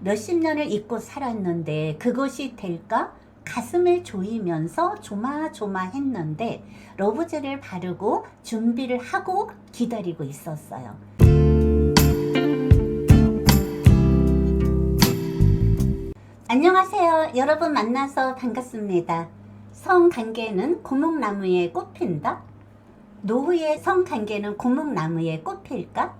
몇십 년을 잊고 살았는데 그것이 될까? 가슴을 조이면서 조마조마했는데 러브젤을 바르고 준비를 하고 기다리고 있었어요. 안녕하세요. 여러분 만나서 반갑습니다. 성관계는 고목나무에 꽃핀다? 노후의 성관계는 고목나무에 꽃필까?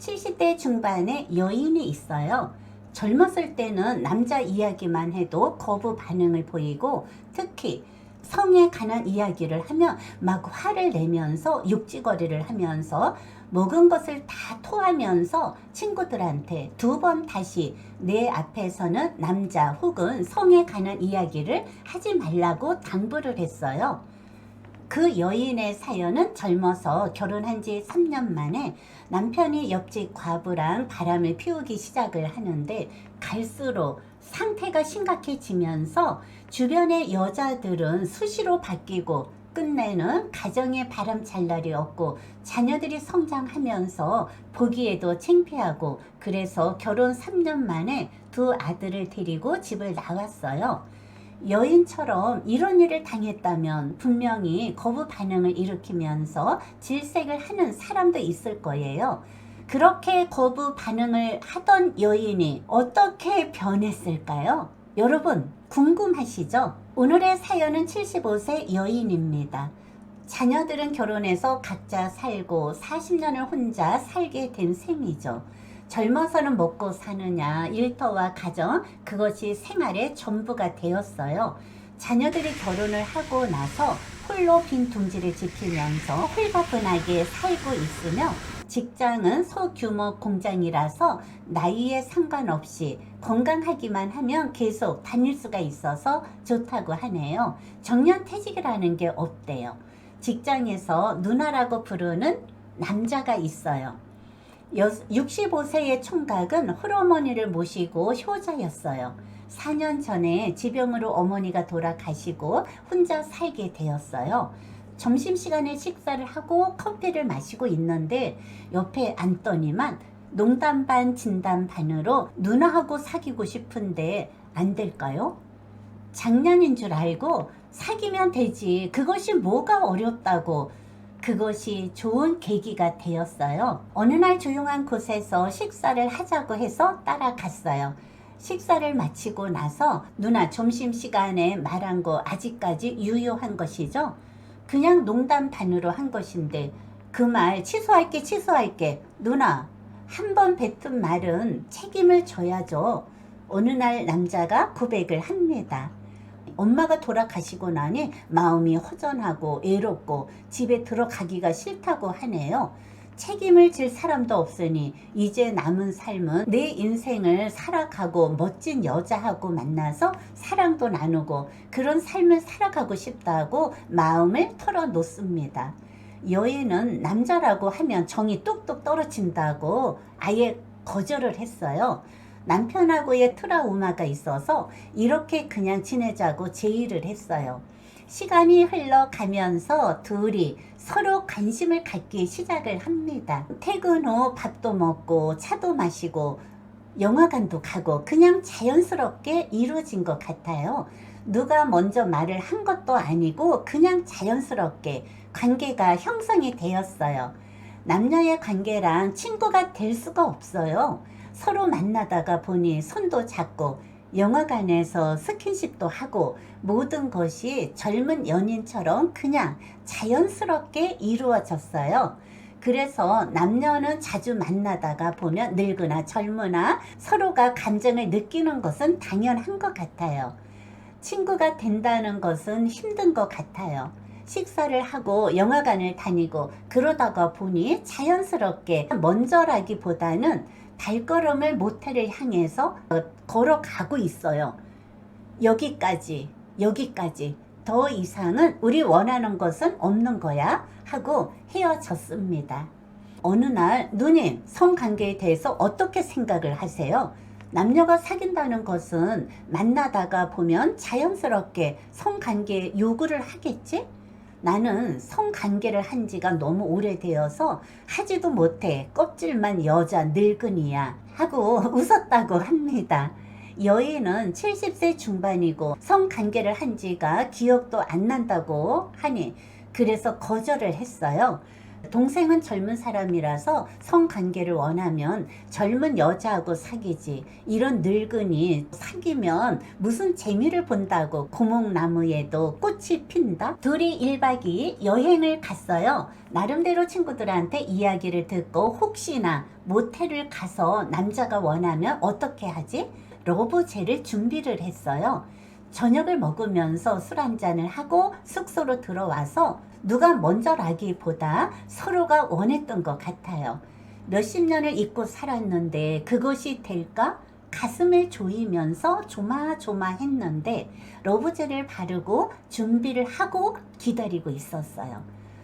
70대 중반에 여인이 있어요. 젊었을 때는 남자 이야기만 해도 거부 반응을 보이고 특히 성에 관한 이야기를 하면 막 화를 내면서 육지거리를 하면서 먹은 것을 다 토하면서 친구들한테 두 번 다시 내 앞에서는 남자 혹은 성에 관한 이야기를 하지 말라고 당부를 했어요. 그 여인의 사연은 젊어서 결혼한 지 3년 만에 남편이 옆집 과부랑 바람을 피우기 시작을 하는데 갈수록 상태가 심각해지면서 주변의 여자들은 수시로 바뀌고 끝내는 가정에 바람 잘 날이 없고 자녀들이 성장하면서 보기에도 창피하고 그래서 결혼 3년 만에 두 아들을 데리고 집을 나왔어요. 여인처럼 이런 일을 당했다면 분명히 거부 반응을 일으키면서 질색을 하는 사람도 있을 거예요. 그렇게 거부 반응을 하던 여인이 어떻게 변했을까요? 여러분, 궁금하시죠? 오늘의 사연은 75세 여인입니다. 자녀들은 결혼해서 각자 살고 40년을 혼자 살게 된 셈이죠. 젊어서는 먹고 사느냐, 일터와 가정, 그것이 생활의 전부가 되었어요. 자녀들이 결혼을 하고 나서 홀로 빈 둥지를 지키면서 홀가분하게 살고 있으며 직장은 소규모 공장이라서 나이에 상관없이 건강하기만 하면 계속 다닐 수가 있어서 좋다고 하네요. 정년 퇴직이라는 게 없대요. 직장에서 누나라고 부르는 남자가 있어요. 65세의 총각은 홀어머니를 모시고 효자였어요. 4년 전에 지병으로 어머니가 돌아가시고 혼자 살게 되었어요. 점심시간에 식사를 하고 커피를 마시고 있는데 옆에 앉더니만 농담 반 진담 반으로 누나하고 사귀고 싶은데 안 될까요? 장난인 줄 알고 사귀면 되지. 그것이 뭐가 어렵다고. 그것이 좋은 계기가 되었어요. 어느 날 조용한 곳에서 식사를 하자고 해서 따라갔어요. 식사를 마치고 나서 누나 점심시간에 말한 거 아직까지 유효한 것이죠? 그냥 농담 반으로 한 것인데 그 말 취소할게 취소할게 누나 한 번 뱉은 말은 책임을 져야죠. 어느 날 남자가 고백을 합니다. 엄마가 돌아가시고 나니 마음이 허전하고 외롭고 집에 들어가기가 싫다고 하네요. 책임을 질 사람도 없으니 이제 남은 삶은 내 인생을 살아가고 멋진 여자하고 만나서 사랑도 나누고 그런 삶을 살아가고 싶다고 마음을 털어놓습니다. 여인은 남자라고 하면 정이 뚝뚝 떨어진다고 아예 거절을 했어요. 남편하고의 트라우마가 있어서 이렇게 그냥 지내자고 제의를 했어요. 시간이 흘러가면서 둘이 서로 관심을 갖기 시작을 합니다. 퇴근 후 밥도 먹고 차도 마시고 영화관도 가고 그냥 자연스럽게 이루어진 것 같아요. 누가 먼저 말을 한 것도 아니고 그냥 자연스럽게 관계가 형성이 되었어요. 남녀의 관계랑 친구가 될 수가 없어요. 서로 만나다가 보니 손도 잡고 영화관에서 스킨십도 하고 모든 것이 젊은 연인처럼 그냥 자연스럽게 이루어졌어요. 그래서 남녀는 자주 만나다가 보면 늙으나 젊으나 서로가 감정을 느끼는 것은 당연한 것 같아요. 친구가 된다는 것은 힘든 것 같아요. 식사를 하고 영화관을 다니고 그러다가 보니 자연스럽게 먼저라기보다는 발걸음을 모텔을 향해서 걸어가고 있어요. 여기까지, 여기까지. 더 이상은 우리 원하는 것은 없는 거야 하고 헤어졌습니다. 어느 날 누님 성관계에 대해서 어떻게 생각을 하세요? 남녀가 사귄다는 것은 만나다가 보면 자연스럽게 성관계 요구를 하겠지? 나는 성관계를 한 지가 너무 오래되어서 하지도 못해 껍질만 여자 늙은이야 하고 웃었다고 합니다. 여인은 70세 중반이고 성관계를 한 지가 기억도 안 난다고 하니 그래서 거절을 했어요. 동생은 젊은 사람이라서 성관계를 원하면 젊은 여자하고 사귀지. 이런 늙은이 사귀면 무슨 재미를 본다고 고목나무에도 꽃이 핀다? 둘이 1박 2일 여행을 갔어요. 나름대로 친구들한테 이야기를 듣고 혹시나 모텔을 가서 남자가 원하면 어떻게 하지? 러브제를 준비를 했어요. 저녁을 먹으면서 술 한잔을 하고 숙소로 들어와서 누가 먼저라기보다 서로가 원했던 것 같아요. 몇십 년을 잊고 살았는데 그것이 될까? 가슴을 조이면서 조마조마했는데 러브제를 바르고 준비를 하고 기다리고 있었어요.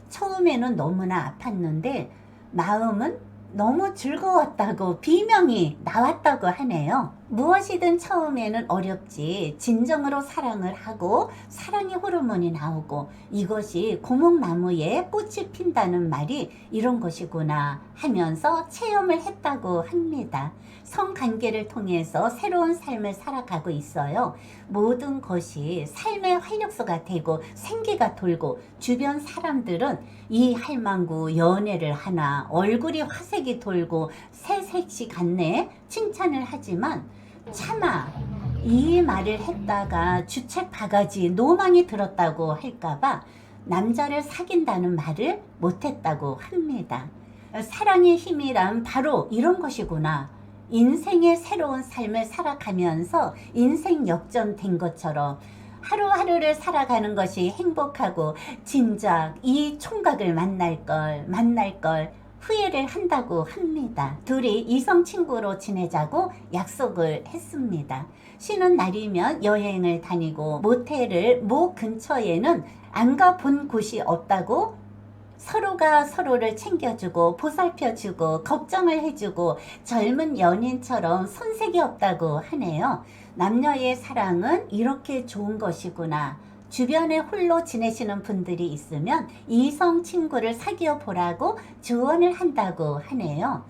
처음에는 너무나 아팠는데 마음은 너무 즐거웠다고 비명이 나왔다고 하네요. 무엇이든 처음에는 어렵지. 진정으로 사랑을 하고 사랑의 호르몬이 나오고 이것이 고목나무에 꽃이 핀다는 말이 이런 것이구나 하면서 체험을 했다고 합니다. 성관계를 통해서 새로운 삶을 살아가고 있어요. 모든 것이 삶의 활력소가 되고 생기가 돌고 주변 사람들은 이 할망구 연애를 하나 얼굴이 화색이 돌고 새색시 같네 칭찬을 하지만 차마 이 말을 했다가 주책 바가지 노망이 들었다고 할까봐 남자를 사귄다는 말을 못했다고 합니다. 사랑의 힘이란 바로 이런 것이구나. 인생의 새로운 삶을 살아가면서 인생 역전된 것처럼 하루하루를 살아가는 것이 행복하고 진작 이 총각을 만날 걸 만날 걸 후회를 한다고 합니다. 둘이 이성 친구로 지내자고 약속을 했습니다. 쉬는 날이면 여행을 다니고 모텔을 모 근처에는 안 가본 곳이 없다고 서로가 서로를 챙겨주고 보살펴주고 걱정을 해주고 젊은 연인처럼 손색이 없다고 하네요. 남녀의 사랑은 이렇게 좋은 것이구나. 주변에 홀로 지내시는 분들이 있으면 이성 친구를 사귀어 보라고 조언을 한다고 하네요.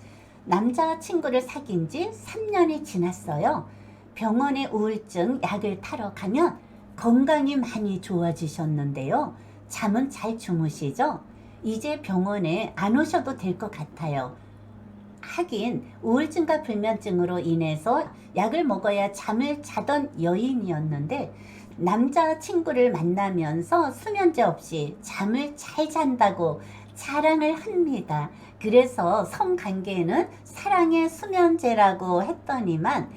남자 친구를 사귄 지 3년이 지났어요. 병원에 우울증 약을 타러 가면 건강이 많이 좋아지셨는데요. 잠은 잘 주무시죠? 이제 병원에 안 오셔도 될 것 같아요. 하긴 우울증과 불면증으로 인해서 약을 먹어야 잠을 자던 여인이었는데 남자 친구를 만나면서 수면제 없이 잠을 잘 잔다고 자랑을 합니다. 그래서 성관계는 사랑의 수면제라고 했더니만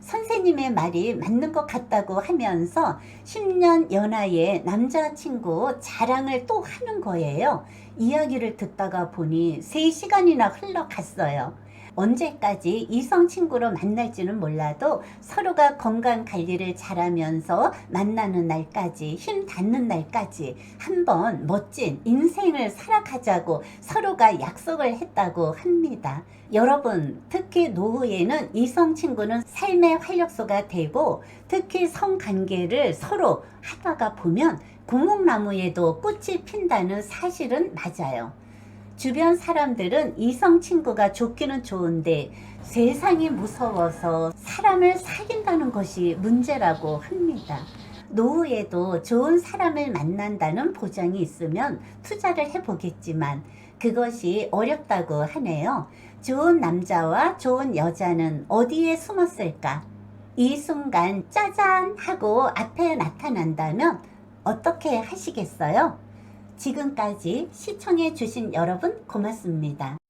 선생님의 말이 맞는 것 같다고 하면서 10년 연하의 남자친구 자랑을 또 하는 거예요. 이야기를 듣다가 보니 3시간이나 흘러갔어요. 언제까지 이성 친구로 만날지는 몰라도 서로가 건강 관리를 잘하면서 만나는 날까지 힘 닿는 날까지 한번 멋진 인생을 살아가자고 서로가 약속을 했다고 합니다. 여러분, 특히 노후에는 이성 친구는 삶의 활력소가 되고 특히 성관계를 서로 하다가 보면 고목나무에도 꽃이 핀다는 사실은 맞아요. 주변 사람들은 이성 친구가 좋기는 좋은데 세상이 무서워서 사람을 사귄다는 것이 문제라고 합니다. 노후에도 좋은 사람을 만난다는 보장이 있으면 투자를 해보겠지만 그것이 어렵다고 하네요. 좋은 남자와 좋은 여자는 어디에 숨었을까? 이 순간 짜잔 하고 앞에 나타난다면 어떻게 하시겠어요? 지금까지 시청해 주신 여러분 고맙습니다.